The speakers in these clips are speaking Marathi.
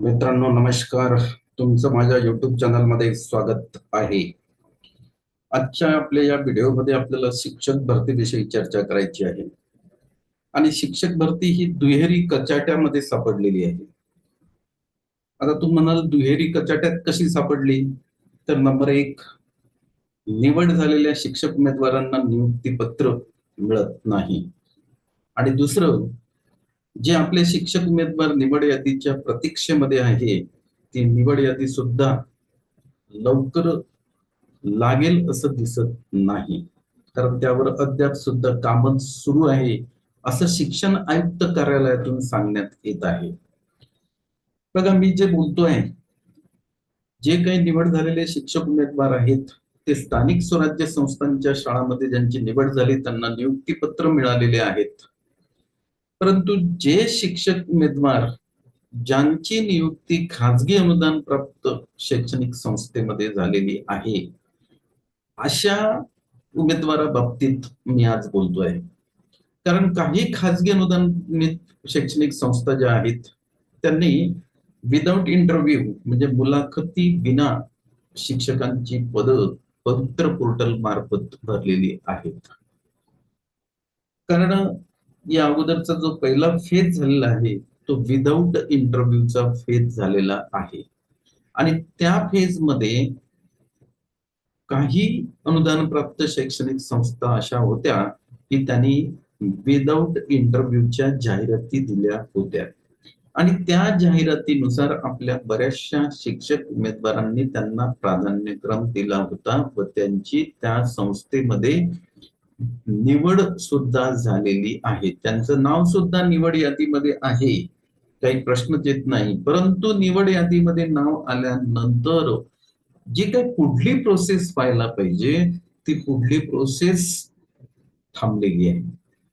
मित्रांनो नमस्कार. तुमचं माझ्या युट्यूब चॅनलमध्ये स्वागत आहे. आजच्या आपल्या या व्हिडिओमध्ये आपल्याला शिक्षक भरतीविषयी चर्चा करायची आहे. आणि शिक्षक भरती ही दुहेरी कचाट्यामध्ये सापडलेली आहे. आता तू म्हणाल दुहेरी कचाट्यात कशी सापडली? तर नंबर एक निवड झालेल्या शिक्षक उमेदवारांना नियुक्ती पत्र मिळत नाही. आणि दुसरं जे आपले शिक्षक उमेदवार निवड यादीच्या प्रतीक्षेमध्ये आहे ती निवड यादी सुद्धा लवकर लागेल असं दिसत नाही. कारण त्यावर अद्याप सुद्धा काम सुरू आहे असं शिक्षण आयुक्त कार्यालयातून सांगण्यात येत आहे. बघा मी जे बोलतोय जे काही निवड झालेले शिक्षक उमेदवार आहेत ते स्थानिक स्वराज्य संस्थांच्या शाळांमध्ये ज्यांची निवड झाली त्यांना नियुक्ती पत्र मिळालेले आहेत. परंतु जे शिक्षक उमेदवार ज्यांची नियुक्ती खाजगी अनुदान प्राप्त शैक्षणिक संस्थेमध्ये झालेली आहे अशा उमेदवाराबाबतीत मी आज बोलतोय. कारण काही खाजगी अनुदान शैक्षणिक संस्था ज्या आहेत त्यांनी विदाउट इंटरव्ह्यू म्हणजे मुलाखती विना शिक्षकांची पद पवित्र पोर्टल मार्फत भरलेली आहेत. कारण या अगोदरचा जो पहिला फेज झालेला आहे तो विदाऊट इंटरव्ह्यूचा फेज झालेला आहे. आणि त्या फेजमध्ये काही अनुदान प्राप्त शैक्षणिक संस्था अशा होत्या की त्यांनी विदाऊट इंटरव्ह्यूच्या जाहिराती दिल्या होत्या. आणि त्या जाहिरातीनुसार आपल्या बऱ्याचशा शिक्षक उमेदवारांनी त्यांना प्राधान्यक्रम दिला होता व त्यांची त्या संस्थेमध्ये निवड सुद्धा झालेली आहे. त्यांचं नाव सुद्धा निवड यादीमध्ये आहे. काही प्रश्नच येत नाही. परंतु निवड यादीमध्ये नाव आल्यानंतर जी काही पुढली प्रोसेस व्हायला पाहिजे ती पुढली प्रोसेस थांबलेली आहे.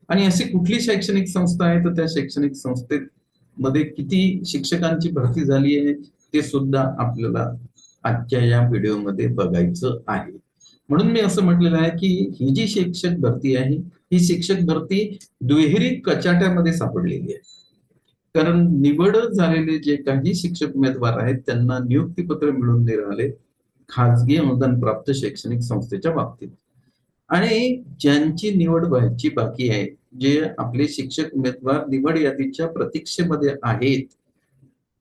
आणि अशी कुठली शैक्षणिक संस्था आहे? तर त्या शैक्षणिक संस्थेमध्ये किती शिक्षकांची भरती झाली आहे ते सुद्धा आपल्याला आजच्या या व्हिडिओमध्ये बघायचं आहे. म्हणून मी असं म्हटलेलं आहे की ही जी शिक्षक भरती आहे ही शिक्षक भरती दुहेरी कचाट्यामध्ये सापडलेली आहे. कारण निवड झालेले जे काही शिक्षक उमेदवार आहेत त्यांना नियुक्तीपत्र मिळून नाही राहिले खाजगी अनुदान प्राप्त शैक्षणिक संस्थेच्या बाबतीत. आणि ज्यांची निवड व्हायची बाकी आहे जे आपले शिक्षक उमेदवार निवड यादीच्या प्रतीक्षेमध्ये आहेत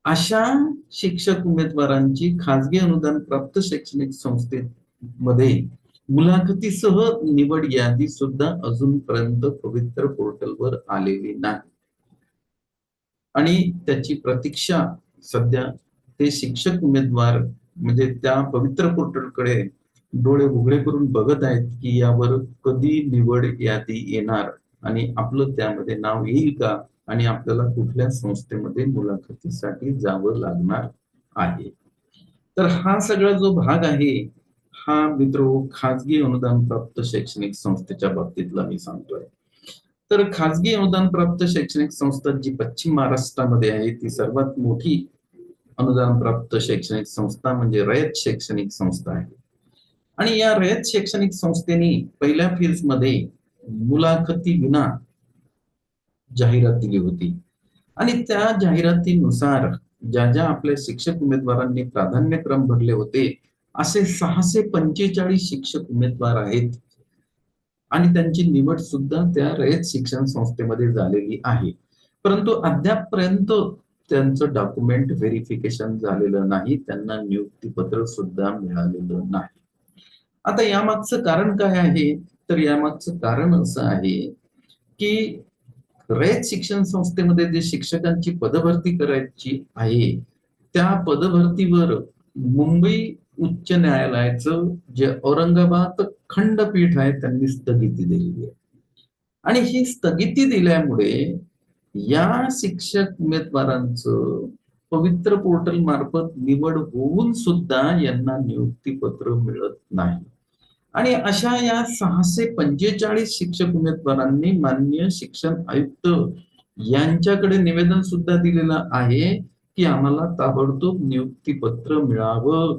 अशा शिक्षक उमेदवारांची खाजगी अनुदान प्राप्त शैक्षणिक संस्थेत मध्ये मुलाखतीसह निवड यादी सुद्धा अजूनपर्यंत पवित्र पोर्टलवर आलेली नाही. आणि त्याची प्रतीक्षा सध्या ते शिक्षक उमेदवार म्हणजे त्या पवित्र पोर्टलकडे डोळे उघडे करून बघत आहेत की यावर कधी निवड यादी येणार आणि आपलं त्यामध्ये नाव येईल का आणि आपल्याला कुठल्या संस्थेमध्ये मुलाखतीसाठी जावं लागणार आहे. तर हा सगळा जो भाग आहे हा मित्र हो, खाजगी अनुदान प्राप्त शैक्षणिक संस्थेच्या बाबतीतला मी सांगतोय. तर खाजगी अनुदान प्राप्त शैक्षणिक संस्था जी पश्चिम महाराष्ट्रामध्ये आहे ती सर्वात मोठी अनुदान प्राप्त शैक्षणिक संस्था म्हणजे रयत शैक्षणिक संस्था आहे. आणि या रयत शैक्षणिक संस्थेने पहिल्या फेजमध्ये मुलाखती विना जाहिरात दिली होती. आणि त्या जाहिरातीनुसार ज्या ज्या आपल्या शिक्षक उमेदवारांनी प्राधान्यक्रम भरले होते असे सहाशे पंचेचाळीस शिक्षक उमेदवार आहेत. आणि त्यांची निवड सुद्धा त्या रयत शिक्षण संस्थेमध्ये झालेली आहे. परंतु अद्यापपर्यंत त्यांचं डॉक्युमेंट व्हेरिफिकेशन झालेलं नाही. त्यांना नियुक्तीपत्र सुद्धा मिळालेलं नाही. आता यामागचं कारण काय आहे? तर यामागचं कारण असं आहे की रयत शिक्षण संस्थेमध्ये जे शिक्षकांची पदभरती करायची आहे त्या पदभरतीवर मुंबई उच्च न्यायालयाचं जे औरंगाबाद खंडपीठ आहे त्यांनी स्थगिती दिलेली आहे. आणि ही स्थगिती दिल्यामुळे या शिक्षक उमेदवारांचं पवित्र पोर्टल मार्फत निवड होऊन सुद्धा यांना नियुक्तीपत्र मिळत नाही. आणि अशा या सहाशे पंचेचाळीस शिक्षक उमेदवारांनी मान्य शिक्षण आयुक्त यांच्याकडे निवेदन सुद्धा दिलेलं आहे की आम्हाला ताबडतोब नियुक्तीपत्र मिळावं.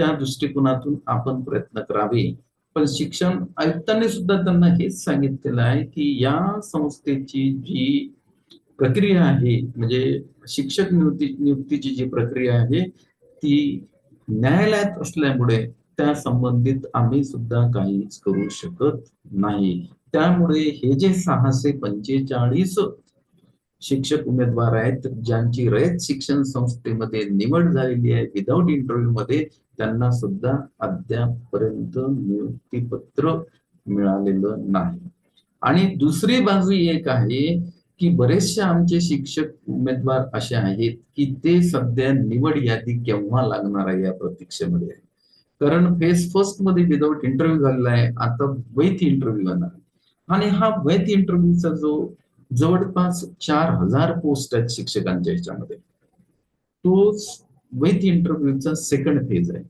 त्या दृष्टिकोनातून आपण प्रयत्न करावे. पण शिक्षण आयुक्तांनी सुद्धा त्यांना हेच सांगितलेलं आहे की या संस्थेची जी प्रक्रिया आहे म्हणजे शिक्षक नियुक्ती नियुक्तीची जी प्रक्रिया आहे ती न्यायालयात असल्यामुळे त्या संबंधित आम्ही सुद्धा काहीच करू शकत नाही. त्यामुळे हे जे सहाशे पंचेचाळीस शिक्षक उमेदवार आहेत ज्यांची रयत शिक्षण संस्थेमध्ये निवड झालेली आहे विदाऊट इंटरव्ह्यू मध्ये त्यांना सुद्धा अद्यापर्यंत नियुक्तीपत्र मिळालेलं नाही. आणि दुसरी बाजू एक आहे की बरेचसे आमचे शिक्षक उमेदवार असे आहेत की ते सध्या निवड यादी केव्हा लागणार आहे या प्रतीक्षेमध्ये? आहे कारण फेज फर्स्टमध्ये विदाऊट इंटरव्ह्यू झालेला आहे आता वैथ इंटरव्ह्यू येणार आणि हा वैथ इंटरव्ह्यूचा जो जवळपास चार हजार पोस्ट आहेत शिक्षकांच्या ह्याच्यामध्ये. तो विथ इंटरव्ह्यूचा सेकंड फेज आहे.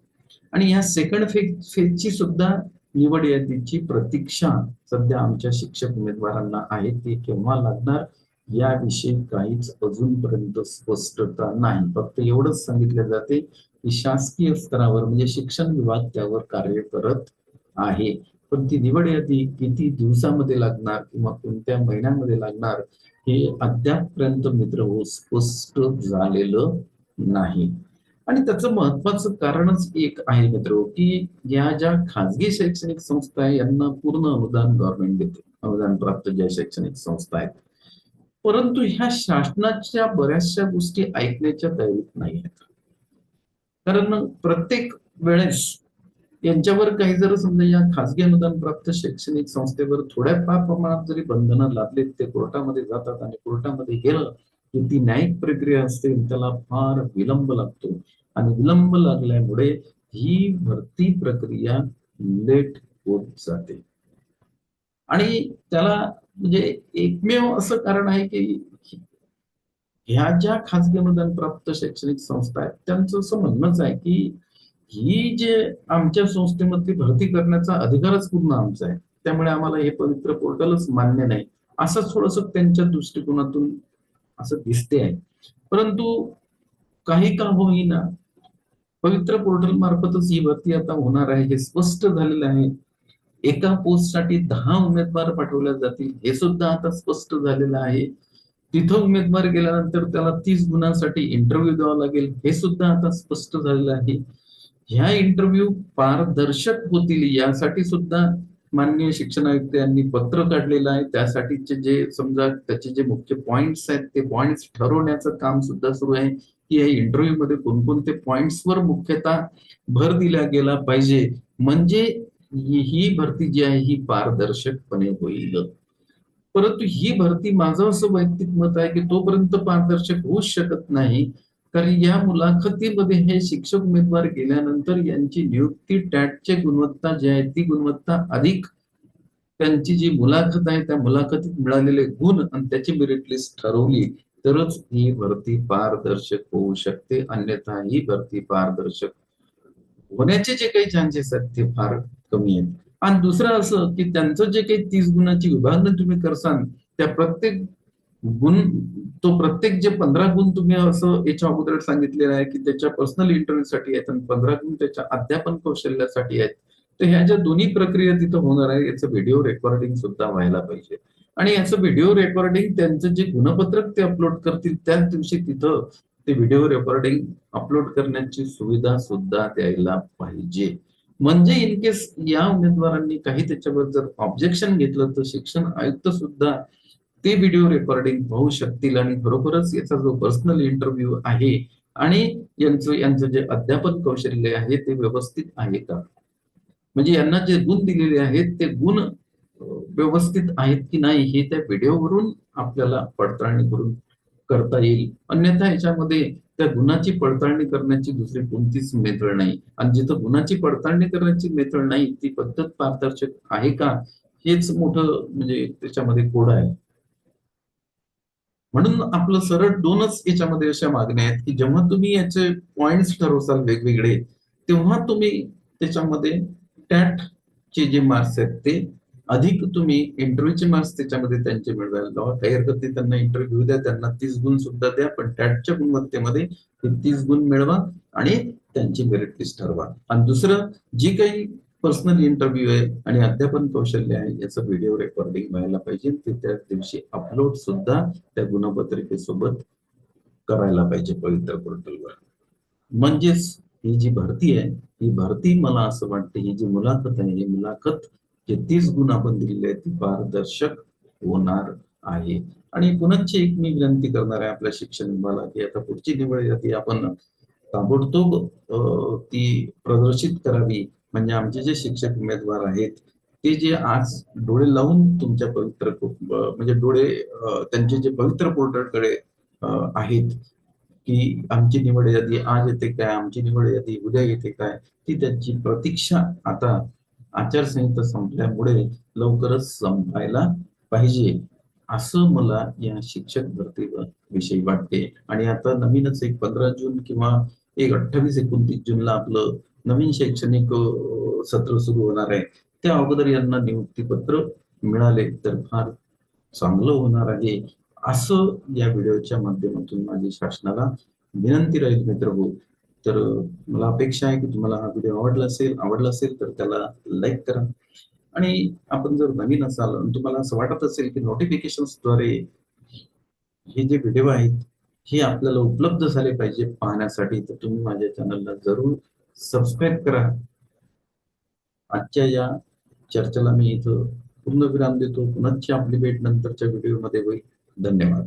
आणि या सेकंड फेज फेजची सुद्धा निवड यादीची प्रतीक्षा सध्या आमच्या शिक्षक उमेदवारांना आहे ते केव्हा लागणार याविषयी काहीच अजूनपर्यंत स्पष्टता नाही. फक्त एवढंच सांगितलं जाते की शासकीय स्तरावर म्हणजे शिक्षण विभाग त्यावर कार्य करत आहे. पण ती निवड यादी किती दिवसामध्ये लागणार किंवा कोणत्या महिन्यामध्ये लागणार हे अद्यापपर्यंत मित्र हो स्पष्ट झालेलं नाही. आणि त्याचं महत्वाचं कारणच एक आहे मित्र की या ज्या खाजगी शैक्षणिक संस्था आहे यांना पूर्ण अनुदान गव्हर्नमेंट देते अनुदान प्राप्त ज्या शैक्षणिक संस्था आहेत. परंतु ह्या शासनाच्या बऱ्याचशा गोष्टी ऐकण्याच्या तयारीत नाही आहेत. कारण प्रत्येक वेळेस यांच्यावर काही जर समजा या खासगी अनुदान प्राप्त शैक्षणिक संस्थेवर थोड्या फार प्रमाणात जरी बंधनं लादलीत ते कोर्टामध्ये जातात आणि कोर्टामध्ये गेलं की ती न्यायिक प्रक्रिया असते त्याला फार विलंब लागतो. आणि विलंब लागल्यामुळे ही भरती प्रक्रिया लेट होत जाते. आणि त्याला म्हणजे एकमेव असं कारण आहे की ह्या ज्या खाजगी अनुदान प्राप्त शैक्षणिक संस्था आहेत त्यांचं असं म्हणणंच आहे की ही जे आमच्या संस्थेमध्ये भरती करण्याचा अधिकारच पूर्ण आमचा आहे. त्यामुळे आम्हाला हे पवित्र पोर्टलच मान्य नाही. असं थोडस त्यांच्या दृष्टिकोनातून असं दिसते आहे परंतु काही का होईना पवित्र पोर्टल मार्फतच ही भरती आता होणार आहे हे स्पष्ट झालेलं आहे. एका पोस्टसाठी दहा उमेदवार पाठवल्या जातील हे सुद्धा आता स्पष्ट झालेलं आहे. तिथं उमेदवार गेल्यानंतर त्याला तीस गुणांसाठी इंटरव्ह्यू द्यावा लागेल हे सुद्धा आता स्पष्ट झालेलं आहे. ह्या इंटरव्ह्यू पारदर्शक होतील यासाठी सुद्धा माननीय शिक्षण आयुक्त यांनी पत्र काढलेलं आहे. त्यासाठीचे जे समजा त्याचे जे मुख्य पॉइंट्स आहेत ते पॉइंट्स ठरवण्याचं काम सुद्धा सुरू आहे की या इंटरव्ह्यू मध्ये कोणकोणते पॉइंट्सवर मुख्यतः भर दिला गेला पाहिजे. म्हणजे ही भरती जी आहे ही पारदर्शकपणे होईल. परंतु ही भरती माझं असं वैयक्तिक मत आहे की तोपर्यंत पारदर्शक होऊच शकत नाही. कारण या मुलाखतीमध्ये हे शिक्षक उमेदवार गेल्यानंतर यांची नियुक्ती टॅटची गुणवत्ता जी आहे ती गुणवत्ता अधिक त्यांची जी मुलाखत आहे त्या मुलाखतीत मिळालेले गुण आणि त्याची मेरिट लिस्ट ठरवली तरच ही भरती पारदर्शक होऊ शकते. अन्यथा ही भरती पारदर्शक होण्याचे जे काही चान्सेस आहेत ते फार कमी आहेत. आणि दुसरं असं की त्यांचं जे काही तीस गुणाची विभागणी तुम्ही करसान त्या प्रत्येक गुण तो प्रत्येक जे पंधरा गुण तुम्ही असं याच्या अगोदर सांगितलेलं आहे की त्याच्या पर्सनल इंटरव्ह्यूसाठी आहेत आणि पंधरा गुण त्याच्या अध्यापन कौशल्यासाठी आहेत. तर ह्या ज्या दोन्ही प्रक्रिया तिथं होणार आहे याचं व्हिडिओ रेकॉर्डिंग सुद्धा व्हायला पाहिजे. आणि याचं व्हिडिओ रेकॉर्डिंग त्यांचं जे गुणपत्रक ते अपलोड करतील त्याच दिवशी तिथं ते व्हिडिओ रेकॉर्डिंग अपलोड करण्याची सुविधा सुद्धा द्यायला पाहिजे. म्हणजे इन केस या उमेदवारांनी काही त्याच्यावर जर ऑब्जेक्शन घेतलं तर शिक्षण आयुक्त सुद्धा ते व्हिडिओ रेकॉर्डिंग पाहू शकतील आणि खरोखरच याचा जो पर्सनल इंटरव्ह्यू आहे आणि यांचं यांचं जे अध्यापन कौशल्य आहे ते व्यवस्थित आहे का? म्हणजे यांना जे गुण दिलेले आहेत ते गुण व्यवस्थित आहेत की नाही हे त्या व्हिडिओवरून आपल्याला पडताळणी करून करता येईल. अन्यथा याच्यामध्ये त्या गुणाची पडताळणी करण्याची दुसरी कोणतीच मेथड नाही. आणि जिथं गुणाची पडताळणी करण्याची मेथड नाही ती पद्धत पारदर्शक आहे का? हेच मोठं म्हणजे त्याच्यामध्ये कोड आहे. म्हणून आपलं सरळ दोनच याच्यामध्ये अशा मागण्या आहेत की जेव्हा तुम्ही याचे पॉइंट्स ठरवसाल वेगवेगळे तेव्हा तुम्ही त्याच्यामध्ये टॅट चे जे मार्क्स आहेत ते अधिक तुम्ही इंटरव्ह्यूचे मार्क्स त्याच्यामध्ये त्यांचे मिळवायला लावा. काही हरकत नाही त्यांना इंटरव्ह्यू द्या त्यांना तीस गुण सुद्धा द्या पण टॅटच्या गुणवत्तेमध्ये तीस गुण मिळवा आणि त्यांची मेरिट लिस्ट ठरवा. आणि दुसरं जी काही पर्सनल इंटरव्ह्यू आहे आणि अध्यापन कौशल्य आहे याचं व्हिडिओ रेकॉर्डिंग व्हायला पाहिजे. ते त्या दिवशी अपलोड सुद्धा त्या गुणपत्रिकेसोबत करायला पाहिजे पवित्र पोर्टलवर म्हणजेच ही जी भरती आहे ही भरती मला असं वाटतं ही जी मुलाखत आहे ही मुलाखत जे तीस गुण आपण दिलेले आहेत ती पारदर्शक होणार आहे. आणि पुनश्च एक मी विनंती करणार आहे आपल्या शिक्षण विभागाला की आता पुढची निवड यादी आपण ताबडतोब ती प्रदर्शित करावी. म्हणजे आमचे जे शिक्षक उमेदवार आहेत ते जे आज डोळे लावून तुमच्या पवित्र म्हणजे डोळे त्यांचे जे पवित्र पोर्टलकडे आहेत की आमची निवड यादी आज येते काय आमची निवड यादी उद्या येते काय ती त्यांची प्रतीक्षा आता आचारसंहिता संपल्यामुळे लवकरच संपायला पाहिजे असं मला या शिक्षक भरती विषयी वाटते. आणि आता नवीनच एक पंधरा जून किंवा एक अठ्ठावीस एकोणतीस जूनला आपलं नवीन शैक्षणिक सत्र सुरू होणार आहे. त्या अगोदर यांना नियुक्तीपत्र मिळाले तर फार चांगलं होणार आहे. असं या व्हिडिओच्या माध्यमातून माझी शासनाला विनंती राहील मित्र हो. तर मला अपेक्षा आहे की तुम्हाला हा व्हिडिओ आवडला असेल आवडला असेल तर त्याला लाईक करा. आणि आपण जर नवीन असाल आणि तुम्हाला असं वाटत असेल की नोटिफिकेशन्सद्वारे हे जे व्हिडिओ आहेत हे आपल्याला उपलब्ध झाले पाहिजे पाहण्यासाठी तर तुम्ही माझ्या चॅनलला जरूर सबस्क्राईब करा. आजच्या या चर्चेला मी इथं पूर्ण विराम देतो. पुनश्च आपली भेट नंतरच्या व्हिडिओमध्ये होईल. धन्यवाद.